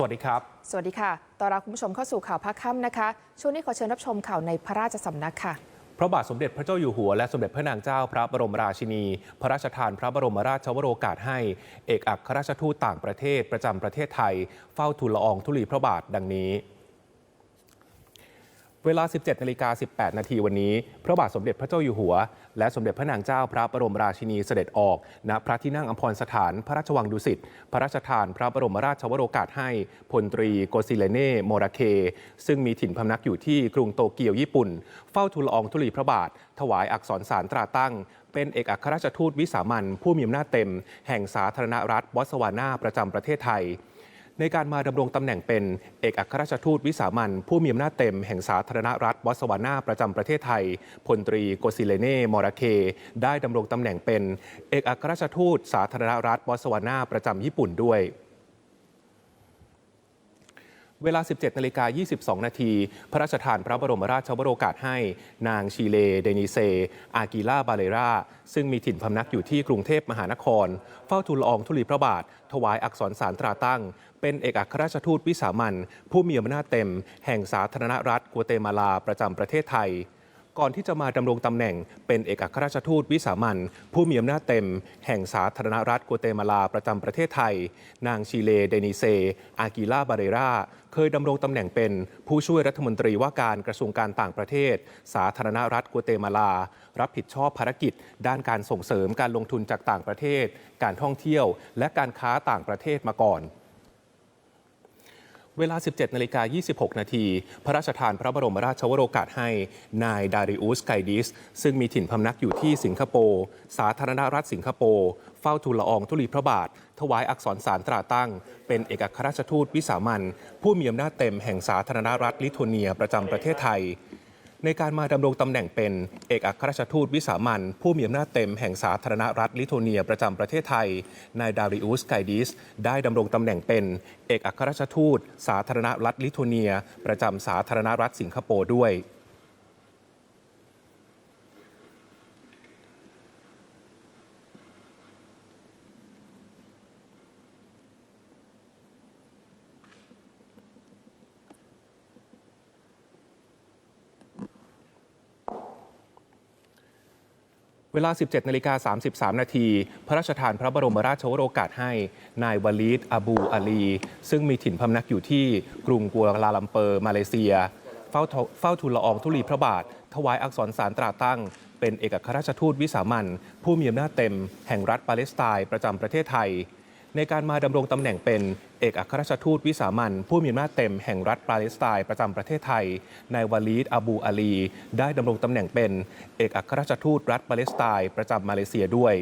สวัสดีครับ สวัสดีค่ะต้อนรับคุณผู้ชมเข้าสู่ข่าวพักค่ำนะคะ ช่วงนี้ขอเชิญรับชมข่าวในพระราชสำนักค่ะพระบาทสมเด็จพระเจ้าอยู่หัวและสมเด็จพระนางเจ้าพระบรมราชินี พระราชทานพระบรมราชวโรกาสให้ เอกอัครราชทูตต่างประเทศประจำประเทศไทย เฝ้าทูลละอองธุลีพระบาทดังนี้ เวลา 17นาฬิกา18 นาทีวันนี้ พระบาทสมเด็จพระเจ้าอยู่หัว และสมเด็จพระนางเจ้าพระบรมราชินีเสด็จออก ณ พระที่นั่งอมพรสถานพระราชวังดุสิต พระราชทานพระบรมราชวโรกาสให้พลตรีโกซิเลเน่ โมราเค ซึ่งมีถิ่นพำนักอยู่ที่กรุงโตเกียวญี่ปุ่น เฝ้าทูลอองธุลีพระบาท ถวายอักษรสารตราตั้ง เป็นเอกอัครราชทูตวิสามันผู้มีอำนาจเต็ม แห่งสาธารณรัฐบอตสวานาประจำประเทศไทย ในการมาดำรงตำแหน่งเป็นเอกอัครราชทูตวิสามันผู้มีอำนาจเต็มแห่งสาธารณรัฐบอสวานาประจำประเทศไทยพลตรีโกซิเลเน่มอราเค ได้ดำรงตำแหน่งเป็น เอกอัครราชทูตสาธารณรัฐบอสวานาประจำญี่ปุ่นด้วย เวลา 17นาฬิกา22 นาที พระราชทานพระบรมราชวโรกาสให้ นางชีเล เดนิเซ อากิล่า บาเลรา ซึ่งมีถิ่นพำนักอยู่ที่กรุงเทพมหานคร เฝ้าทูลอองธุลีพระบาท ถวายอักษรสารตราตั้ง เป็นเอกอัครราชทูตวิสามันผู้มีอำนาจเต็ม แห่งสาธารณรัฐกัวเตมาลาประจำประเทศไทย ก่อนที่จะมาดำรงตำแหน่งเป็นเอกอัครราชทูตวิสามันผู้มีอำนาจเต็ม แห่งสาธารณรัฐกัวเตมาลาประจำประเทศไทย นางชีเลเดนิเซ อากิล่าบาเรราเคยดำรงตำแหน่งเป็นผู้ช่วยรัฐมนตรีว่าการกระทรวงการต่างประเทศ สาธารณรัฐกัวเตมาลา รับผิดชอบภารกิจ ด้านการส่งเสริมการลงทุนจากต่างประเทศ การท่องเที่ยว และการค้าต่างประเทศมาก่อน เวลา 17นาฬิกา26 นาที พระราชทานพระบรมราชวโรกาสให้ นายดาริอุสไกดิส ซึ่งมีถิ่นพำนักอยู่ที่สิงคโปร์ สาธารณรัฐสิงคโปร์ เฝ้าทูลละอองธุลีพระบาท ถวายอักษรสารตราตั้ง เป็นเอกอัครราชทูตวิสามันผู้มีอำนาจเต็มแห่งสาธารณรัฐลิทัวเนียประจำประเทศไทย ในการมาดำรงตำแหน่งเป็นเอกอัครราชทูตวิสามันผู้มีอำนาจเต็มแห่งสาธารณรัฐลิทัวเนียประจำประเทศไทย นายดาริอุสไกดิส ได้ดำรงตำแหน่งเป็น เอกอัครราชทูต สาธารณรัฐลิทัวเนีย ประจำสาธารณรัฐสิงคโปร์ด้วย เวลา 17นาฬิกา33 นาที พระราชทานพระบรมราชโอรกาสให้ นายวลีดอาบูอาลี ซึ่งมีถิ่นพำนักอยู่ที่กรุงกัวลาลัมเปอร์ มาเลเซีย เฝ้าทเฝ้าทูลละอองธุลีพระบาท ถวายอักษรสารตราตั้ง เป็นเอกอัครราชทูตวิสามันผู้มีอำนาจเต็ม แห่งรัฐปาเลสไตน์ประจำประเทศไทย ในการมาดำรงตำแหน่งเป็นเอกอัครราชทูตวิสามันผู้มีอำนาจเต็มแห่งรัฐปาเลสไตน์ประจำประเทศไทยนายวาลีดอาบูอาลี ได้ดำรงตำแหน่งเป็นเอกอัครราชทูตรัฐปาเลสไตน์ประจำมาเลเซียด้วย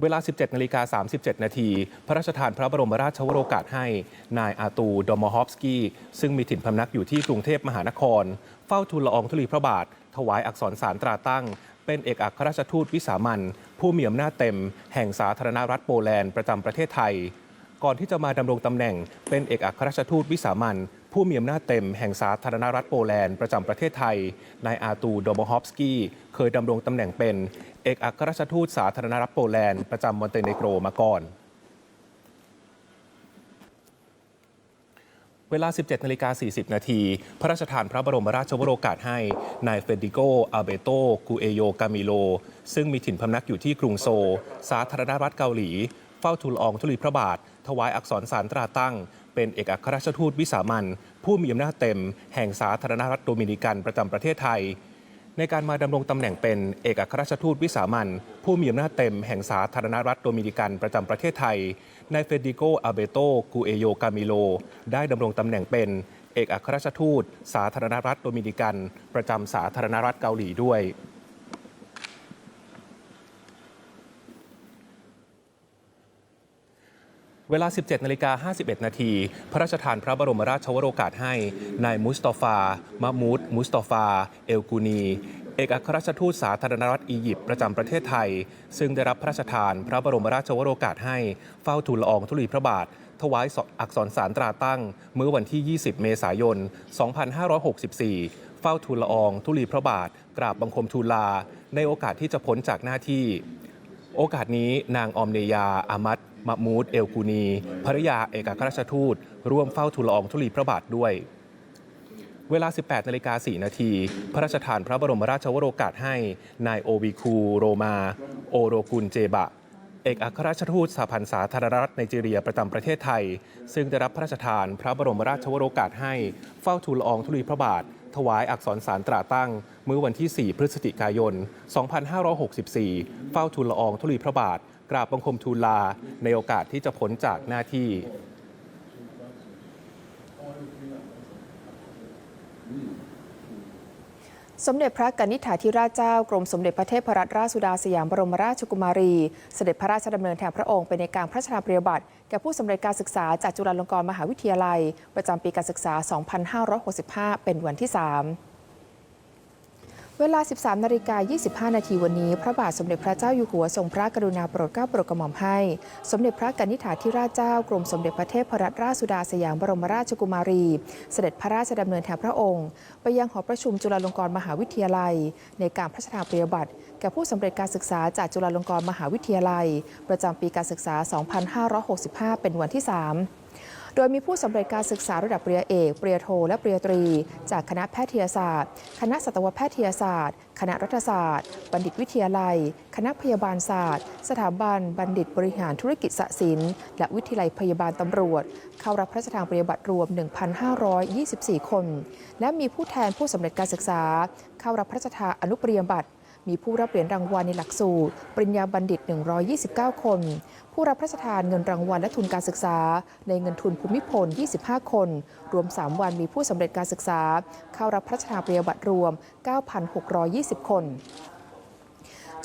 เวลา 17 นาฬิกา 37 นาที พระราชทานพระบรมราชวโรกาสให้ นายอาตู ดอมฮอฟสกี้ ซึ่งมีถิ่นพำนักอยู่ที่กรุงเทพมหานคร เฝ้าทูลละอองธุลีพระบาท ถวายอักษรสารตราตั้ง เป็นเอกอัครราชทูตวิสามันผู้มีอำนาจเต็ม แห่งสาธารณรัฐโปแลนด์ประจำประเทศไทย ก่อนที่จะมาดำรงตำแหน่ง เป็นเอกอัครราชทูตวิสามันผู้มีอำนาจเต็มแห่งสาธารณรัฐโปแลนด์ประจำประเทศไทย นายอาตูโดโมฮอฟสกี้เคยดำรงตำแหน่งเป็น เอกอัครราชทูตสาธารณรัฐโปแลนด์ประจำมอนเตเนโกรมาก่อน เวลา 17นาฬิกา40 นาที พระราชทานพระบรมราชวโรกาสให้นายเฟเดริโกอาเบโตกูเอโยกามิโล ซึ่งมีถิ่นพำนักอยู่ที่กรุงโซลสาธารณรัฐเกาหลี เฝ้าทูลอองธุลีพระบาท ถวายอักษรสารตราตั้ง เป็นเอกอัครราชทูตวิสามันผู้มีอำนาจเต็ม แห่งสาธารณรัฐโดมินิกันประจำประเทศไทย ในการมาดำรงตำแหน่งเป็นเอกอัครราชทูตวิสามันผู้มีอำนาจเต็มแห่งสาธารณรัฐโดมินิกันประจำประเทศไทย นายเฟดิโก อาเบโตกูเอโยกามิโล ได้ดำรงตำแหน่งเป็นเอกอัครราชทูต สาธารณรัฐโดมินิกัน ประจำสาธารณรัฐเกาหลีด้วย เวลา 17นาฬิกา51 นาที พระราชทานพระบรมราชวโรกาสให้ นายมุสตอฟามะมูด มุสตอฟา เอลกูนี เอกอัครราชทูตสาธารณรัฐอียิปต์ประจำประเทศไทย ซึ่งได้รับพระราชทานพระบรมราชวโรกาสให้ เฝ้าทูลละอองธุลีพระบาท ถวายอักษรสารตราตั้ง เมื่อวันที่ 20 เมษายน 2564 เฝ้าทูลละอองธุลีพระบาท กราบบังคมทูลลา ในโอกาสที่จะพ้นจากหน้าที่ โอกาสนี้นางออมเนยาอามัด มะมูดเอลกูนีภริยาเอกอัครราชทูต ร่วมเฝ้าทูลอองธุลีพระบาทด้วย เวลา 18นาฬิกา4นาที พระราชทานพระบรมราชวโรกาสให้ นายโอวิคูโรมา โอโรกุลเจบะ เอกอัครราชทูตสหพันธ์สาธารณรัฐไนจีเรียประจำประเทศไทย ซึ่งได้รับพระราชทานพระบรมราชวโรกาสให้ เฝ้าทูลอองธุลีพระบาท ถวายอักษรสารตราตั้ง เมื่อวันที่ 4 พฤศจิกายน 2564 เฝ้าทูลละอองธุลีพระบาท กราบบังคมทูลลา ในโอกาสที่จะพ้นจากหน้าที่สมเด็จพระกนิษฐาธิราชเจ้ากรมสมเด็จพระเทพรัตนราชสุดาสยามบรมราชกุมารี เสด็จพระราชดำเนินแทนพระองค์ไปในการพระราชทานปริยบัติแก่ผู้สำเร็จการศึกษาจากจุฬาลงกรณ์มหาวิทยาลัย ประจำปีการศึกษา 2565 เป็นวันที่ 3 เวลา 13 นาฬิกา 25 นาทีวันนี้ พระบาทสมเด็จพระเจ้าอยู่หัวทรงพระกรุณาโปรดเกล้าโปรดกระหม่อมให้ สมเด็จพระกนิษฐาธิราชเจ้ากรมสมเด็จพระเทพรัตนราชสุดาสยามบรมราชกุมารี เสด็จพระราชดำเนินแทนพระองค์ ไปยังหอประชุมจุฬาลงกรณ์มหาวิทยาลัย ในการพระราชทานปริยบัติแก่ผู้สำเร็จการศึกษาจากจุฬาลงกรณ์มหาวิทยาลัย ประจำปีการศึกษา 2565 เป็นวันที่ 3 โดยมีผู้สำเร็จการศึกษาระดับปริญญาเอก ปริญญาโท และปริญญาตรี จากคณะแพทยศาสตร์ คณะสัตวแพทยศาสตร์ คณะรัฐศาสตร์ บัณฑิตวิทยาลัย คณะพยาบาลศาสตร์ สถาบัน บัณฑิตบริหารธุรกิจสศิลป์ และวิทยาลัยพยาบาลตำรวจ เข้ารับพระราชทานปริญญาบัตรรวม 1,524 คน และมีผู้แทนผู้สำเร็จการศึกษา เข้ารับพระราชทานอนุปริญญาบัตร มีผู้รับเหรียญรางวัลในหลักสูตร ปริญญาบัณฑิต 129 คน ผู้รับพระราชทานเงินรางวัลและทุนการศึกษา ในเงินทุนภูมิพล 25 คน รวม 3 วันมีผู้สำเร็จการศึกษา เข้ารับพระราชทานปริญญาบัตรรวม 9,620 คน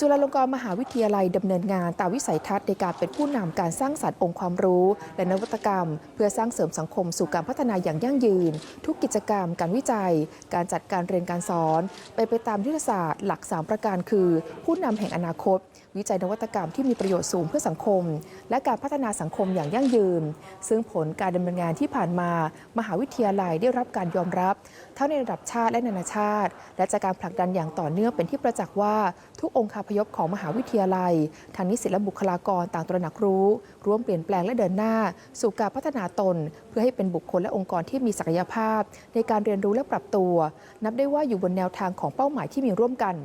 จุฬาลงกรณ์มหาวิทยาลัยดำเนินงานตามวิสัยทัศน์ในการเป็นผู้นำการสร้างสรรค์องค์ความรู้ และนวัตกรรม เพื่อสร้างเสริมสังคมสู่การพัฒนาอย่างยั่งยืน ทุกกิจกรรม การวิจัย การจัดการเรียนการสอน ไปไปตามยุทธศาสตร์หลัก 3 ประการคือ ผู้นำแห่งอนาคต วิจัยนวัตกรรมที่มีประโยชน์สูงเพื่อสังคม และการพัฒนาสังคมอย่างยั่งยืน ซึ่งผลการดำเนินงานที่ผ่านมา มหาวิทยาลัยได้รับการยอมรับ ทั้งในระดับชาติและนานาชาติ และจากการผลักดันอย่างต่อเนื่องเป็นที่ประจักษ์ว่าทุกองค์คาพยพของมหาวิทยาลัยทางนิสิตและบุคลากรต่างตระหนักรู้ ร่วมเปลี่ยนแปลงและเดินหน้า สู่การพัฒนาตน เพื่อให้เป็นบุคคลและองค์กรที่มีศักยภาพ ในการเรียนรู้และปรับตัว นับได้ว่าอยู่บนแนวทางของเป้าหมายที่มีร่วมกัน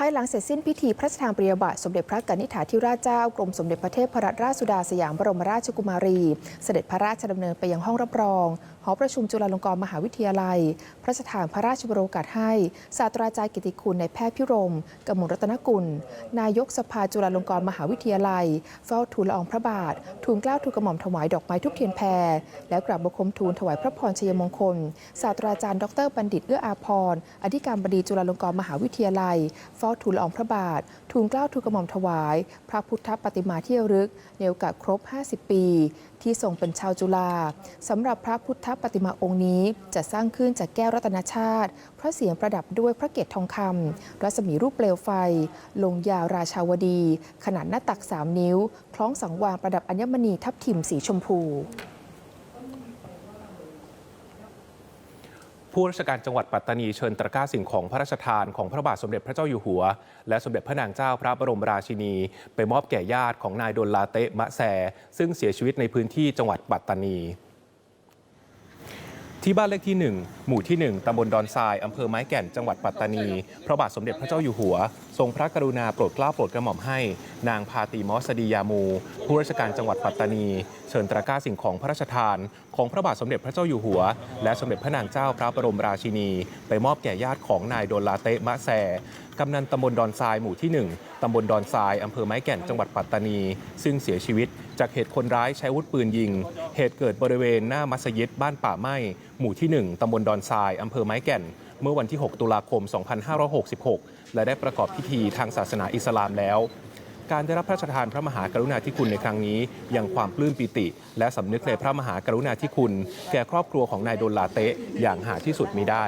ภายหลังเสร็จสิ้นพิธีพระราชทานปริยบัติสมเด็จพระกนิษฐาธิราชเจ้ากรมสมเด็จพระเทพรัตนราชสุดาสยามบรมราชกุมารี เสด็จพระราชดำเนินไปยังห้องรับรอง หอประชุมจุฬาลงกรณ์มหาวิทยาลัย พระราชทานพระราชบรโอกาสให้ ศาสตราจารย์กิติคุณในแพทย์พิรมกมลรัตนกุล นายกสภาจุฬาลงกรณ์มหาวิทยาลัย เฝ้าทูลละอองพระบาท ทูลเกล้าทูลกระหม่อมถวายดอกไม้ทุกเทียนแพรและกราบบังคมทูลถวายพระพรชัยมงคล ศาสตราจารย์ดรบัณฑิตเอื้ออาภรณ์อธิการบดีจุฬาลงกรณ์มหาวิทยาลัยเ้าทูลละอองพระบาท ทูลเกล้าทูลกระหม่อมถวาย พระพุทธปฏิมาที่ระลึก ในโอกาสครบ 50 ปี ที่ทรงเป็นชาวจุฬาสำหรับพระพุทธปฏิมาองค์นี้จะสร้างขึ้นจากแก้วรัตนชาติ พระเสียงประดับด้วยพระเกศทองคำรัศมีรูปเปลวไฟ ลงยาวราชาวดี ขนาดหน้าตัก 3 นิ้ว คล้องสังวานประดับอัญมณีทับทิมสีชมพู ผู้ราชการจังหวัดปัตตานีเชิญตะกร้าสิ่งของพระราชทานของพระบาทสมเด็จพระเจ้าอยู่หัว และสมเด็จพระนางเจ้าพระบรมราชินี ไปมอบแก่ญาติของนายดลลาเตะมะแซ ซึ่งเสียชีวิตในพื้นที่จังหวัดปัตตานี ที่บ้านเลขที่ 1 หมู่ที่ 1 ตำบลดอนทราย อำเภอไม้แก่น จังหวัดปัตตานี พระบาทสมเด็จพระเจ้าอยู่หัว ทรงพระกรุณาโปรดเกล้าโปรดกระหม่อมให้ นางพาตีมอสดียามู ผู้ราชการจังหวัดปัตตานี เชิญตะก้าสิ่งของพระราชทาน ของพระบาทสมเด็จพระเจ้าอยู่หัว และสมเด็จพระนางเจ้าพระบรมราชินี ไปมอบแก่ญาติของนายโดลลาเตะมะแซกำนันตำบลดอนทรายหมู่ที่ 1 ตำบลดอนทราย อำเภอไม้แก่น จังหวัดปัตตานี ซึ่งเสียชีวิต จากเหตุคนร้ายใช้อาวุธปืนยิง เหตุเกิดบริเวณหน้ามัสยิดบ้านป่าไม้หมู่ที่ 1ตำบลดอนทรายอำเภอไม้แก่น เมื่อวันที่ 6 ตุลาคม 2566 และได้ประกอบพิธีทางศาสนาอิสลามแล้วการได้รับพระราชทานพระมหากรุณาธิคุณในครั้งนี้ยังความปลื้มปิติ และสำนึกในพระมหากรุณาธิคุณ แก่ครอบครัวของนายโดลลาเตะอย่างหาที่สุดมิได้